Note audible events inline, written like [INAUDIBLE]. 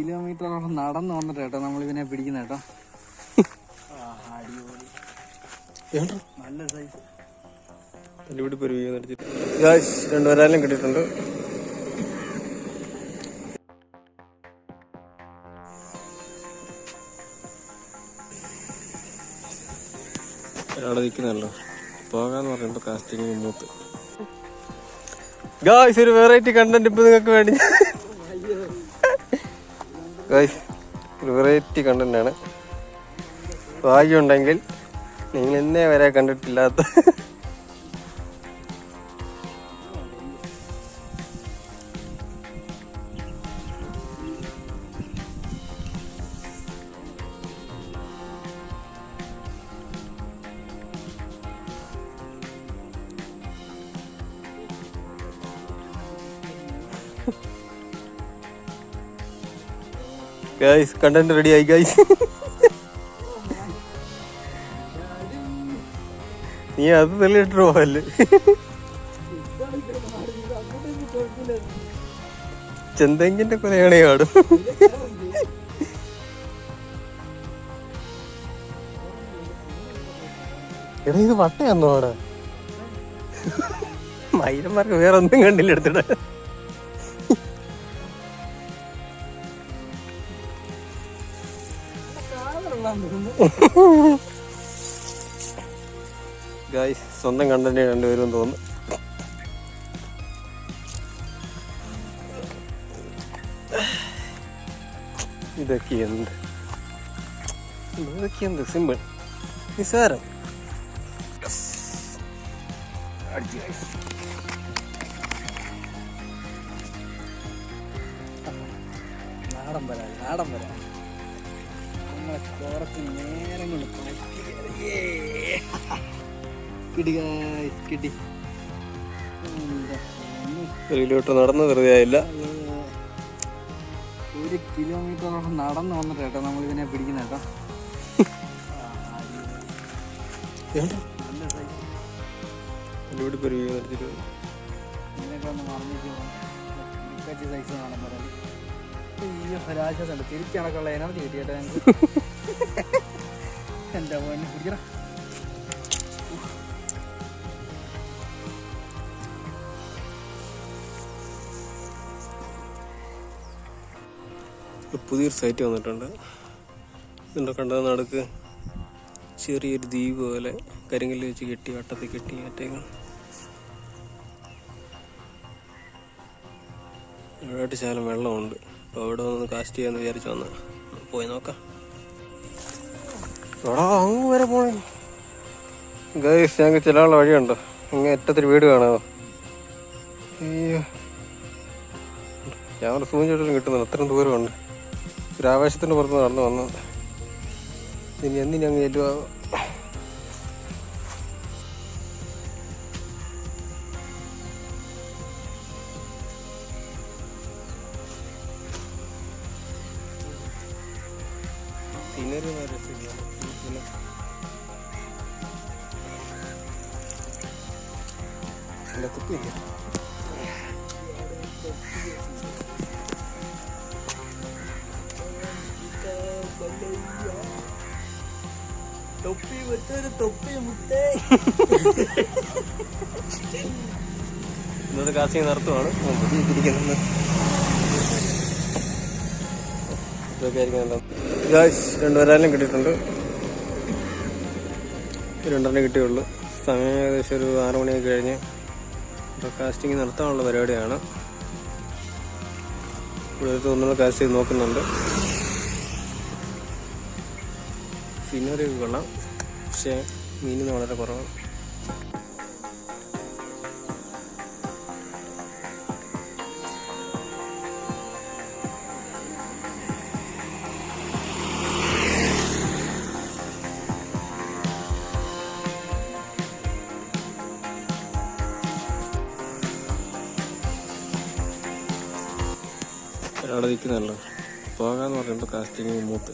കിലോമീറ്ററോളം നടന്നു വന്നിട്ട് കേട്ടോ നമ്മൾ ഇതിനെ പിടിക്കുന്ന കേട്ടോ. അടിപൊളി. നല്ല സൈസ് രണ്ടുപേരാലും കിട്ടിയിട്ടുണ്ട്. ഒരാളെ നിൽക്കുന്നല്ലോ പോകാന്ന് പറയുമ്പോ കാസ്റ്റിംഗ് മൂത്ത്. ഗായ്സ് ഒരു വെറൈറ്റി കണ്ടന്റ് ഇപ്പൊ നിങ്ങൾക്ക് വേണ്ടി ഗായ്സ് ഒരു വെറൈറ്റി കണ്ടന്റ് ആണ്. ഭാഗ്യമുണ്ടെങ്കിൽ നിങ്ങൾ ഇന്നേ വരെ കണ്ടിട്ടില്ലാത്ത ഗൈസ് കണ്ടന്റ് റെഡി ആയി ഗൈസ് നീ അത് തെളിയിട്ട് പോവല്ലേ? ചെന്തെങ്കിന്റെ കൊലയാണ് ആട്. എടാ ഇത് വട്ടയാന്നോ അവിടെ? മൈരന്മാർക്ക് വേറെ ഒന്നും കണ്ടില്ല എടുത്തിട [LAUGHS] ഗായ്സ് സ്വന്തം കണ്ടന്റ് രണ്ടുപേരും തോന്നുന്നു. ഇതൊക്കെ എന്ത്? ഇതൊക്കെ എന്ത്? സിമ്പിൾ നിസ്സാരം. നാടൻ വരാ നാടൻ വരാ കുറച്ച് നേരം കൊണ്ട് കിടി guys, കിടി. എന്താ പൊന്നേ. വെളിയിലോട്ട് നടന്ന് വെറുതെ ആയില്ല. ഒരു കിലോമീറ്റർ നടന്നു വന്നിട്ട് കേട്ടോ നമ്മൾ ഇതിനെ പിടിക്കുന്നേട്ടോ ഇതിനൊക്കെ ഒന്ന് മറന്നിട്ട് സൈസ് കാണാൻ പറയാം കണക്കുള്ള എനർജി കിട്ടിയിട്ട് ഞങ്ങൾക്ക് [LAUGHS] എന്റെ പോന്നെ പിടിക്കണം പുതിയൊരു സൈറ്റ് വന്നിട്ടുണ്ട്. ഇതുണ്ടോ കണ്ട നടക്ക്? ചെറിയൊരു ദ്വീപ് പോലെ കരിങ്കല്ല് വെച്ച് കെട്ടി വട്ടത്തിൽ കെട്ടി മറ്റേങ്ങൾ ഇവിടെയായിട്ട് ശകലം വെള്ളമുണ്ട്. അപ്പോൾ അവിടെ വന്ന് കാസ്റ്റ് ചെയ്യാന്ന് വിചാരിച്ചു വന്ന പോയി നോക്കാം. എടാ അങ്ങ് വരെ പോണേ ഗൈസ് ഞങ്ങൾക്ക് ചില ആളുടെ വഴിയുണ്ടോ? ഇങ്ങനെ ഏറ്റത്തിൽ വീട് കാണാമോ? അയ്യോ. ക്യാമറ സൂം ചെയ്തിട്ടും കിട്ടുന്നില്ല. അത്രയും ദൂരമുണ്ട്. ഒരു ആവേശത്തിന് പുറത്ത് നടന്നു വന്നത്. ഇനി എന്തിനാ എന്തിനു അങ്ങ് ചെല്ലുക സീനറി തുപ്പില്ല തൊപ്പി വെച്ചൊരു തൊപ്പി മുട്ടേ ഇന്നത്തെ കാസ്റ്റിംഗ് നടത്തുവാണ്. ഇരിക്കുന്നത് ഇതൊക്കെ ആയിരിക്കും ഗായ്സ് രണ്ടുപേരായാലും കിട്ടിയിട്ടുണ്ട്. രണ്ടെണ്ണം കിട്ടിയുള്ളൂ. സമയം ഏകദേശം ഒരു ആറു മണിയൊക്കെ കഴിഞ്ഞ് കാസ്റ്റിംഗ് നടത്താനുള്ള പരിപാടിയാണ്. ഇവിടെ ഒന്നുകൂടെ കാസ്റ്റ് ചെയ്ത് നോക്കുന്നുണ്ട്. സീനറിയൊക്കെ കൊള്ളാം. പക്ഷേ മീനിന്ന് വളരെ കുറവാണ്. ഒരാളെ നിൽക്കുന്നല്ലോ പോകാന്ന് പറയുമ്പോൾ കാസ്റ്റിംഗ് മൂത്ത്.